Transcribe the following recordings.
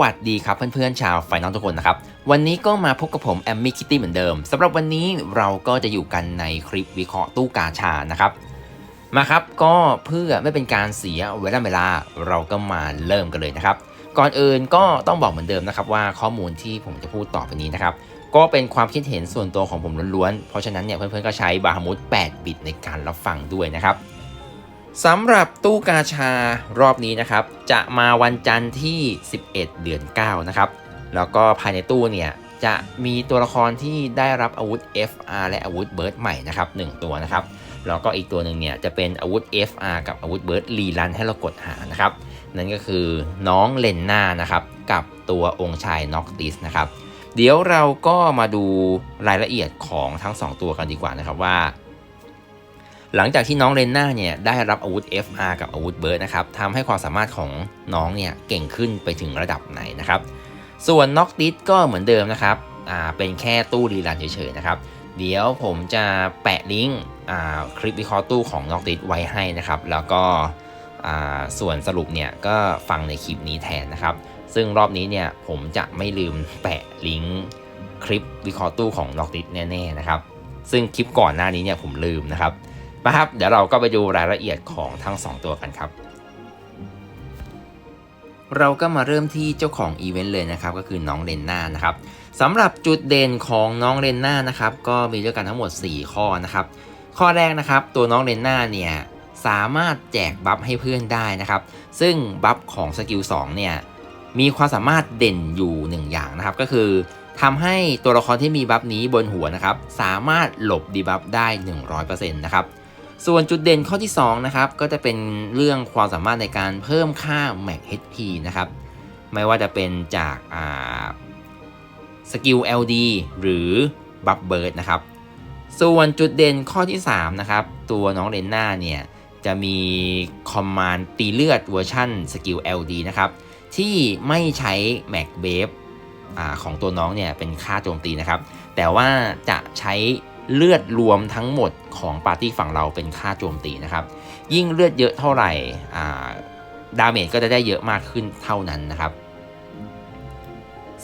วัสดีครับเพื่อนๆชาวไฟนอลทุกคนนะครับ วันนี้ก็มาพบกับผมแอมมี่คิตตี้เหมือนเดิมสำหรับวันนี้เราก็จะอยู่กันในคลิปวิเคราะห์ตู้กาชานะครับ มาครับก็เพื่อไม่เป็นการเสียเวลาเวลาเราก็มาเริ่มกันเลยนะครับ ก่อนอื่นก็ต้องบอกเหมือนเดิมนะครับว่าข้อมูลที่ผมจะพูดต่อไปนี้นะครับ ก็เป็นความคิดเห็นส่วนตัวของผมล้วนๆเพราะฉะนั้นเนี่ยเพื่อนๆก็ใช้บาฮามุด8บิตในการรับฟังด้วยนะครับ สำหรับตู้กาชารอบนี้นะครับ จะมาวันจันทร์ที่ 11 เดือน 9 นะครับ แล้วก็ภายในตู้เนี่ยจะมีตัวละครที่ได้รับอาวุธ FR และอาวุธเบิร์ดใหม่นะครับ1ตัวนะครับ แล้วก็อีกตัวหนึ่งเนี่ยจะเป็นอาวุธ FR กับอาวุธเบิร์ดรีรันให้เรากดหานะครับ นั่นก็คือน้องเลนน่านะครับ กับตัวองค์ชายน็อกติสนะครับ เดี๋ยวเราก็มาดูรายละเอียดของทั้ง 2 ตัวกันดีกว่านะครับว่า หลังจากที่น้องเรนน่าเนี่ยได้รับอาวุธ FR กับอาวุธเบิร์ดนะครับทำให้ความสามารถของน้องเนี่ยเก่งขึ้นไปถึงระดับไหนนะครับ ส่วนน็อกดิสก็เหมือนเดิมนะครับอ่าเป็นแค่ตู้รีรันเฉยๆนะครับ เดี๋ยวผมจะแปะลิงก์อ่าคลิปวิเคราะห์ตู้ของน็อกดิสไว้ให้นะครับ แล้วก็อ่าส่วนสรุปเนี่ยก็ฟังในคลิปนี้แทนนะครับ ซึ่งรอบนี้เนี่ยผมจะไม่ลืมแปะลิงก์คลิปวิเคราะห์ตู้ของน็อกดิสแน่ๆนะครับ ซึ่งคลิปก่อนหน้านี้เนี่ยผมลืมนะครับ นะครับ เดี๋ยวเราก็ไปดูรายละเอียดของทั้ง 2 ตัวกันครับ เราก็มาเริ่มที่เจ้าของอีเวนต์เลยนะครับ ก็คือน้องเรนน่านะครับสำหรับจุดเด่นของน้องเรนน่านะครับ ก็มีด้วยกันทั้งหมด 4 ข้อนะครับ ข้อแรกนะครับ ตัวน้องเรนน่าเนี่ยสามารถแจกบัฟให้เพื่อนได้นะครับ ซึ่งบัฟของสกิล2เนี่ยมีความสามารถเด่นอยู่ 1 อย่างนะครับ ก็คือทำให้ตัวละครที่มีบัฟนี้บนหัวนะครับ สามารถหลบดีบัฟได้ 100%นะครับ ส่วนจุดเด่นข้อที่2นะครับก็จะเป็นเรื่องความสามารถในการเพิ่มค่า Max HP นะครับไม่ว่าจะเป็นจากสกิล LD หรือ Buff Burst นะครับส่วนจุดเด่นข้อที่3นะครับตัวน้องเรนน่าเนี่ยจะมีคอมมานด์ตีเลือดเวอร์ชันสกิล LD นะครับที่ไม่ใช้ Max b a v e ของตัวน้องเนี่ยเป็นค่าโจมตีนะครับ แต่ว่าจะใช้ เลือดรวมทั้งหมดของปาร์ตี้ฝั่งเราเป็นค่าโจมตีนะครับ ยิ่งเลือดเยอะเท่าไหร่ดาเมจก็จะได้เยอะมากขึ้นเท่านั้นนะครับ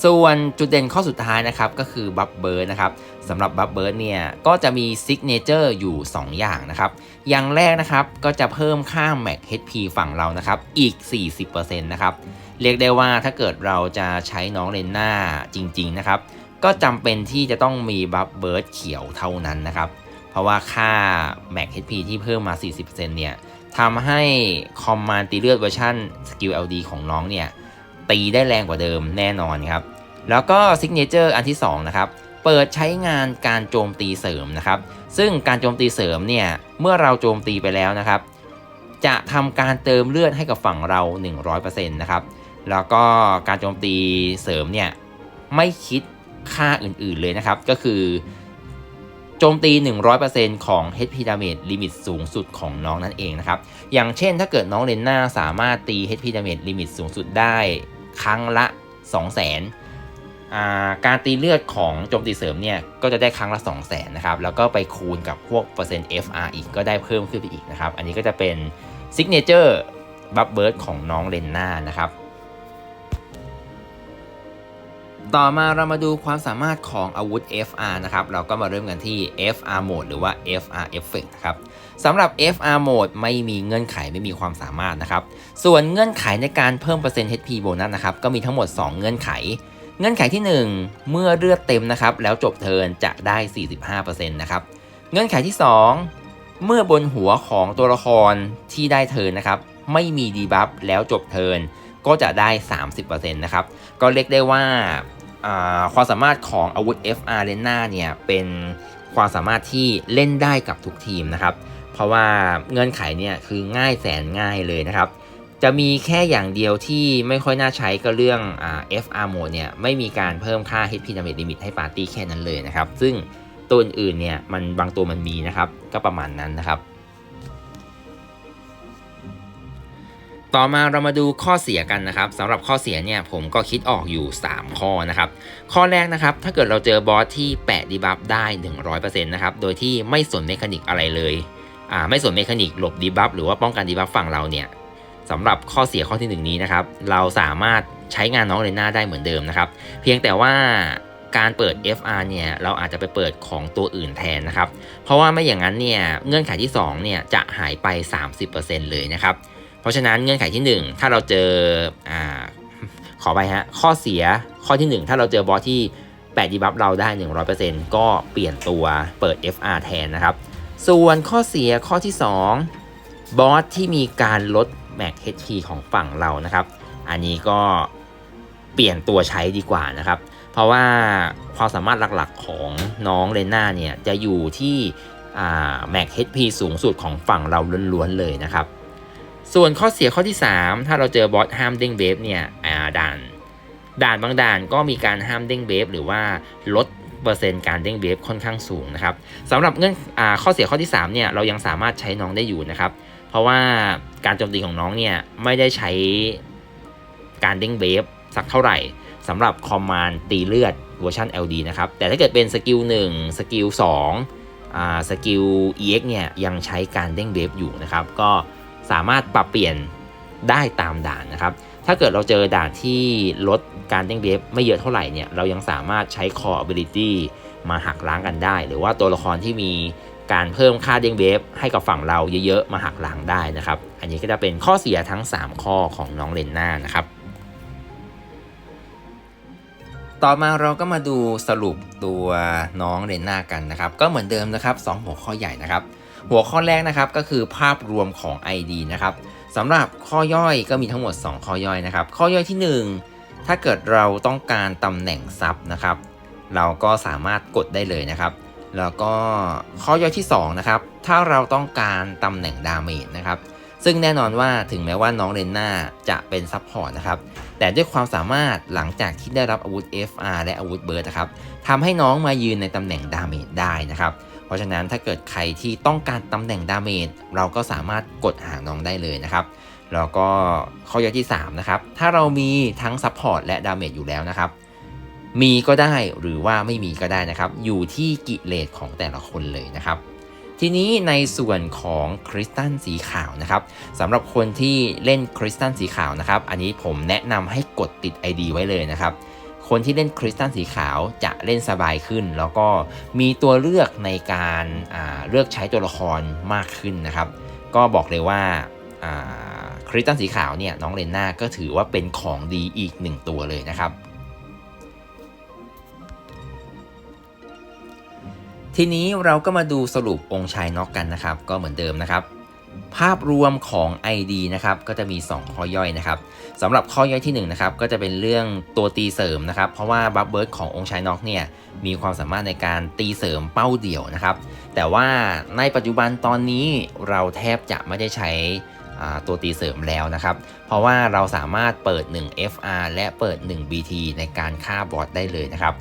ส่วนจุดเด่นข้อสุดท้ายนะครับก็คือบัฟเบิร์ดนะครับสำหรับบัฟเบิร์ดเนี่ยก็จะมีซิกเนเจอร์อยู่ 2 อย่างนะครับ อย่างแรกนะครับก็จะเพิ่มค่า Max HP ฝั่งเรานะครับอีก 40%นะครับเรียกได้ว่าถ้าเกิดเราจะใช้น้องเลนน่าจริง ๆ นะครับ ก็จำเป็นที่จะต้องมีบัฟเบิร์ดเขียวเท่านั้นนะครับ เพราะว่าค่า Max HP ที่เพิ่มมา 40%เนี่ยทำให้คอมมานตีเลือดเวอร์ชันสกิล LD ของน้องเนี่ย ตีได้แรงกว่าเดิมแน่นอนครับ แล้วก็ซิกเนเจอร์อันที่2นะครับเปิดใช้งานการโจมตีเสริมนะครับ ซึ่งการโจมตีเสริมเนี่ยเมื่อเราโจมตีไปแล้วนะครับ จะทำการเติมเลือดให้กับฝั่งเรา 100%นะครับแล้วก็การโจมตีเสริมเนี่ยไม่คิดค่าอื่นๆเลยนะครับ ก็คือโจมตี 100%ของ HP damage ลิมิตสูงสุดของน้องนั่นเองนะครับ อย่างเช่นถ้าเกิดน้องเลนน่าสามารถตี HP damage ลิมิตสูงสุดได้ ครั้งละ 200,000การตีเลือดของโจมตีเสริมเนี่ยก็จะได้ครั้งละ 200,000นะครับแล้วก็ไปคูณกับพวกเปอร์เซ็นต์ FR อีกก็ได้เพิ่มขึ้นไปอีกนะครับ อันนี้ก็จะเป็นซิกเนเจอร์บัฟเบิร์ดของน้องเลนน่านะครับ ต่อมาเรามาดูความสามารถของอาวุธ FR นะครับ เราก็มาเริ่มกันที่ FR Mode หรือว่า FR Effect นะครับ สำหรับ FR Mode ไม่มีเงื่อนไขไม่มีความสามารถนะครับ ส่วนเงื่อนไขในการเพิ่มเปอร์เซ็นต์ HP โบนัสนะครับ ก็มีทั้งหมด 2 เงื่อนไข เงื่อนไขที่ 1 เมื่อเลือดเต็มนะครับ แล้วจบเทินจะได้ 45%นะครับ เงื่อนไขที่ 2 เมื่อบนหัวของตัวละครที่ได้เทินนะครับ ไม่มีดีบัฟแล้วจบเทินก็จะได้ 30%นะครับ ก็เรียกได้ว่าความสามารถของอาวุธ FR เลน่าเนี่ยเป็นความสามารถที่เล่นได้กับทุกทีมนะครับ เพราะว่าเงื่อนไขเนี่ยคือง่ายแสนง่ายเลยนะครับ จะมีแค่อย่างเดียวที่ไม่ค่อยน่าใช้ก็เรื่องอ FR mode เนี่ยไม่มีการเพิ่มค่า HP damage limit ให้ปาร์ตี้แค่นั้นเลยนะครับ ซึ่งตัวอื่นเนี่ยมันบางตัวมันมีนะครับก็ประมาณนั้นนะครับ ต่อมาเรามาดูข้อเสียกันนะครับสำหรับข้อเสียเนี่ยผมก็คิดออกอยู่ 3 ข้อนะครับ ข้อแรกนะครับ ถ้าเกิดเราเจอบอสที่แปะดีบัฟได้ 100%นะครับโดยที่ไม่สนเมคานิกอะไรเลย ไม่ส่วนเมคานิกหลบดีบัฟหรือว่าป้องกันดีบัฟฝั่งเราเนี่ยสำหรับข้อเสียข้อที่ 1 นี้นะครับ เราสามารถใช้งานน้องเรน่าได้เหมือนเดิมนะครับ เพียงแต่ว่าการเปิด FR เนี่ยเราอาจจะไปเปิดของตัวอื่นแทนนะครับ เพราะว่าไม่อย่างนั้นเนี่ยเงื่อนไขที่2เนี่ยจะหายไป 30%เลยนะครับ เพราะฉะนั้นเงื่อนไขที่ 1 ถ้าเราเจออ่าขอไปฮะข้อเสียข้อที่ 1 ถ้าเราเจอบอสที่8ดีบัฟเราได้ 100%ก็เปลี่ยนตัวเปิด FR แทนนะครับ ส่วนข้อเสียข้อที่ 2 บอสที่มีการลดแม็ก HP ของฝั่งเรานะครับ อันนี้ก็เปลี่ยนตัวใช้ดีกว่านะครับ เพราะว่าความสามารถหลักๆของน้องเลน่าเนี่ย จะอยู่ที่แม็ก HP สูงสุดของฝั่งเราล้วนๆเลยนะครับ ส่วนข้อเสียข้อที่ 3 ถ้าเราเจอบอสห้ามเด้งเบฟเนี่ยด่าน ด่านบางด่านก็มีการห้ามเด้งเบฟหรือว่าลด เปอร์เซ็นต์การเด้งเบฟค่อนข้างสูงนะครับสำหรับเงื่อนอข้อเสียข้อที่3เนี่ยเรายังสามารถใช้น้องได้อยู่นะครับ เพราะว่าการโจมตีของน้องเนี่ยไม่ได้ใช้การเด้งเบฟสักเท่าไหร่สำหรับคอมมานด์ตีเลือดเวอร์ชัน LD นะครับ แต่ถ้าเกิดเป็นสกิล1สกิล2อ่าสกิล EX เนี่ยยังใช้การเด้งเบฟอยู่นะครับ ก็สามารถปรับเปลี่ยนได้ตามด่านนะครับ ถ้าเกิดเราเจอด่านที่ลดการเด้งเบฟไม่เยอะเท่าไหร่เนี่ยเรายังสามารถใช้ Core Ability มาหักล้างกันได้ หรือว่าตัวละครที่มีการเพิ่มค่าเด้งเบฟให้กับฝั่งเราเยอะๆ มาหักล้างได้นะครับ อันนี้ก็จะเป็นข้อเสียทั้ง 3 ข้อของน้องเลนน่านะครับ ต่อมาเราก็มาดูสรุปตัวน้องเรนน่ากันนะครับ ก็เหมือนเดิมนะครับ 2 หัวข้อใหญ่นะครับ หัวข้อแรกนะครับก็คือภาพรวมของ ID นะครับ สำหรับข้อย่อยก็มีทั้งหมด 2 ข้อย่อยนะครับ ข้อย่อยที่ 1 ถ้าเกิดเราต้องการตำแหน่งซับนะครับ เราก็สามารถกดได้เลยนะครับ แล้วก็ข้อย่อยที่2นะครับถ้าเราต้องการตำแหน่งดาเมจนะครับซึ่งแน่นอนว่าถึงแม้ว่าน้องเรนน่าจะเป็นซับพอร์ตนะครับ แต่ด้วยความสามารถหลังจากที่ได้รับอาวุธ FR และอาวุธเบิร์ดนะครับทำให้น้องมายืนในตำแหน่งดาเมจได้นะครับ เพราะฉะนั้นถ้าเกิดใครที่ต้องการตำแหน่งดาเมจเราก็สามารถกดหาน้องได้เลยนะครับแล้วก็ข้อย่อยที่3นะครับถ้าเรามีทั้งซัพพอร์ตและดาเมจอยู่แล้วนะครับมีก็ได้หรือว่าไม่มีก็ได้นะครับ อยู่ที่กิเลสของแต่ละคนเลยนะครับ ทีนี้ในส่วนของคริสตัลสีขาวนะครับสำหรับคนที่เล่นคริสตัลสีขาวนะครับ อันนี้ผมแนะนำให้กดติด ID ไว้เลยนะครับ คนที่เล่นคริสตัลสีขาวจะเล่นสบายขึ้น แล้วก็มีตัวเลือกในการเลือกใช้ตัวละครมากขึ้นนะครับ ก็บอกเลยว่าคริสตัลสีขาวเนี่ยน้องเลนน่าก็ถือว่าเป็นของดีอีกหนึ่งตัวเลยนะครับ ทีนี้เราก็มาดูสรุปองค์ชายน็อกกันนะครับ ก็เหมือนเดิมนะครับ ภาพรวมของ ID นะครับก็จะมี 2 ข้อย่อยนะครับสำหรับข้อย่อยที่1นะครับก็จะเป็นเรื่องตัวตีเสริมนะครับเพราะว่าบัฟเบิร์ดขององค์ชายน็อกเนี่ยมีความสามารถในการตีเสริมเป้าเดี่ยวนะครับแต่ว่าในปัจจุบันตอนนี้เราแทบจะไม่ได้ใช้ตัวตีเสริมแล้วนะครับ เพราะว่าเราสามารถเปิด 1 FR และเปิด 1 BT ในการฆ่าบอสได้เลยนะครับ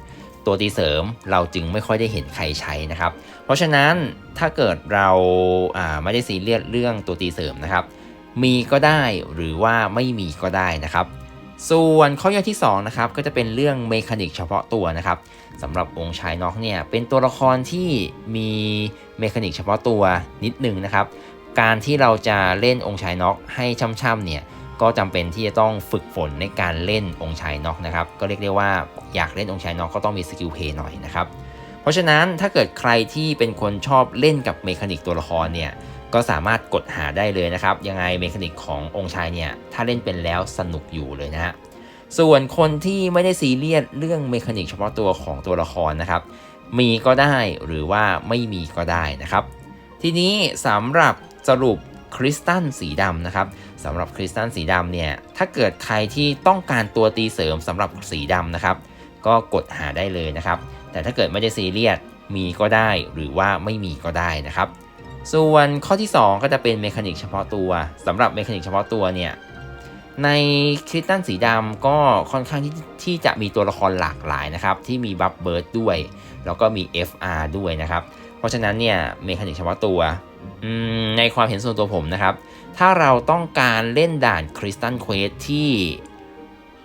ตัวตีเสริมเราจึงไม่ค่อยได้เห็นใครใช้นะครับ เพราะฉะนั้นถ้าเกิดเราไม่ได้ซีเรียสเรื่องตัวตีเสริมนะครับ มีก็ได้หรือว่าไม่มีก็ได้นะครับ ส่วนข้อย่อยที่2นะครับก็จะเป็นเรื่องเมคานิกเฉพาะตัวนะครับสำหรับองค์ชายน็อกเนี่ยเป็นตัวละครที่มีเมคานิกเฉพาะตัวนิดนึงนะครับ การที่เราจะเล่นองค์ชายน็อกให้ช่ำๆเนี่ย ก็จำเป็นที่จะต้องฝึกฝนในการเล่นองค์ชายน็อกนะครับก็เรียกได้ว่าอยากเล่นองค์ชายน็อกก็ต้องมีสกิลเพย์หน่อยนะครับเพราะฉะนั้นถ้าเกิดใครที่เป็นคนชอบเล่นกับเมคานิกตัวละครเนี่ยก็สามารถกดหาได้เลยนะครับ ยังไงเมคานิกขององค์ชายเนี่ยถ้าเล่นเป็นแล้วสนุกอยู่เลยนะฮะส่วนคนที่ไม่ได้ซีเรียสเรื่องเมคานิกเฉพาะตัวของตัวละครนะครับ มีก็ได้หรือว่าไม่มีก็ได้นะครับ ทีนี้สำหรับสรุป คริสตัลสีดำนะครับสำหรับคริสตัลสีดำเนี่ยถ้าเกิดใครที่ต้องการตัวตีเสริมสำหรับสีดำนะครับ ก็กดหาได้เลยนะครับ แต่ถ้าเกิดไม่ได้ซีเรียสมีก็ได้หรือว่าไม่มีก็ได้นะครับ ส่วนข้อที่ 2 ก็จะเป็นเมคานิกเฉพาะตัวสำหรับเมคานิกเฉพาะตัวเนี่ยในคริสตัลสีดำก็ค่อนข้างที่ที่จะมีตัวละครหลากหลายนะครับ ที่มีบัฟเบิร์ดด้วย แล้วก็มี FR ด้วยนะครับ เพราะฉะนั้นเนี่ยเมคานิกเฉพาะตัว ในความเห็นส่วนตัวผมนะครับ ถ้าเราต้องการเล่นด่านคริสตัลเควสที่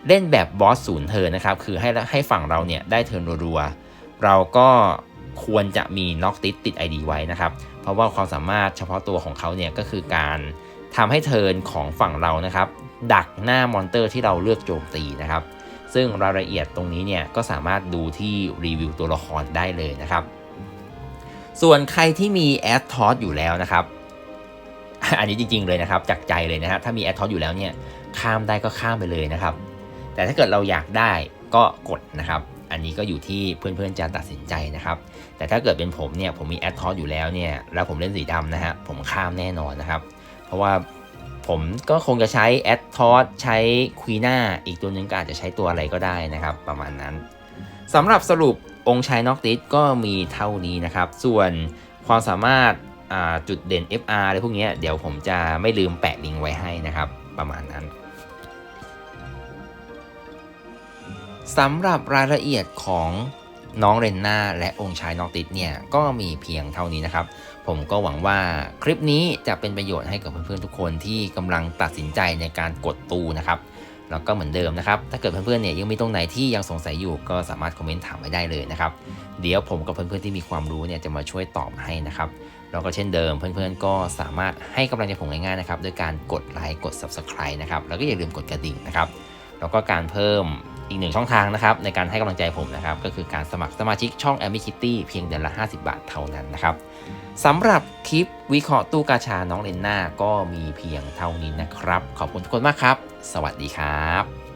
เล่นแบบบอสศูนย์เทิร์นนะครับ คือให้ให้ฝั่งเราเนี่ยได้เทิร์นรัวๆเราก็ควรจะมีน็อกติดติด ID ไว้นะครับ เพราะว่าความสามารถเฉพาะตัวของเขาเนี่ยก็คือการทำให้เทิร์นของฝั่งเรานะครับ ดักหน้ามอนเตอร์ที่เราเลือกโจมตีนะครับ ซึ่งรายละเอียดตรงนี้เนี่ยก็สามารถดูที่รีวิวตัวละครได้เลยนะครับ ส่วนใครที่มีแอดทอสอยู่แล้วนะครับ อันนี้จริง ๆ เลยนะครับ จากใจเลยนะฮะถ้ามีแอดทอสอยู่แล้วเนี่ยข้ามได้ก็ข้ามไปเลยนะครับ แต่ถ้าเกิดเราอยากได้ก็กดนะครับ อันนี้ก็อยู่ที่เพื่อนๆจะตัดสินใจนะครับ แต่ถ้าเกิดเป็นผมเนี่ยผมมีแอดทอสอยู่แล้วเนี่ยแล้วผมเล่นสีดำนะฮะผมข้ามแน่นอนนะครับ เพราะว่าผมก็คงจะใช้แอดทอสใช้ควีน่าอีกตัวหนึงก็อาจจะใช้ตัวอะไรก็ได้นะครับ ประมาณนั้นสำหรับสรุป องค์ชายน็อกติสก็มีเท่านี้นะครับ ส่วนความสามารถจุดเด่น FR อะไรพวกนี้เดี๋ยวผมจะไม่ลืมแปะลิงก์ไว้ให้นะครับ ประมาณนั้นสำหรับรายละเอียดของน้องเรนนาและองค์ชายนอกติดเนี่ยก็มีเพียงเท่านี้นะครับ ผมก็หวังว่าคลิปนี้จะเป็นประโยชน์ให้กับเพื่อนๆทุกคนที่กำลังตัดสินใจในการกดตู้นะครับ แล้วก็เหมือนเดิมนะครับ ถ้าเกิดเพื่อนๆเนี่ยยังมีตรงไหนที่ยังสงสัยอยู่ก็สามารถคอมเมนต์ถามไว้ได้เลยนะครับ เดี๋ยวผมกับเพื่อนๆที่มีความรู้เนี่ยจะมาช่วยตอบให้นะครับ แล้วก็เช่นเดิมเพื่อนๆก็สามารถให้กำลังใจผมง่ายๆนะครับด้วยการกดไลค์กด Subscribe นะครับ แล้วก็อย่าลืมกดกระดิ่งนะครับ แล้วก็การเพิ่ม อีกหนึ่งช่องทางนะครับในการให้กำลังใจผมนะครับก็คือการสมัครสมาชิกช่อง a m i Kitty เพียงเดือนละ 50 บาทเท่านั้นนะครับสำหรับคลิปวิเคราะห์ตู้กาชาน้องเลนน่าก็มีเพียงเท่านี้นะครับ ขอบคุณทุกคนมากครับ สวัสดีครับ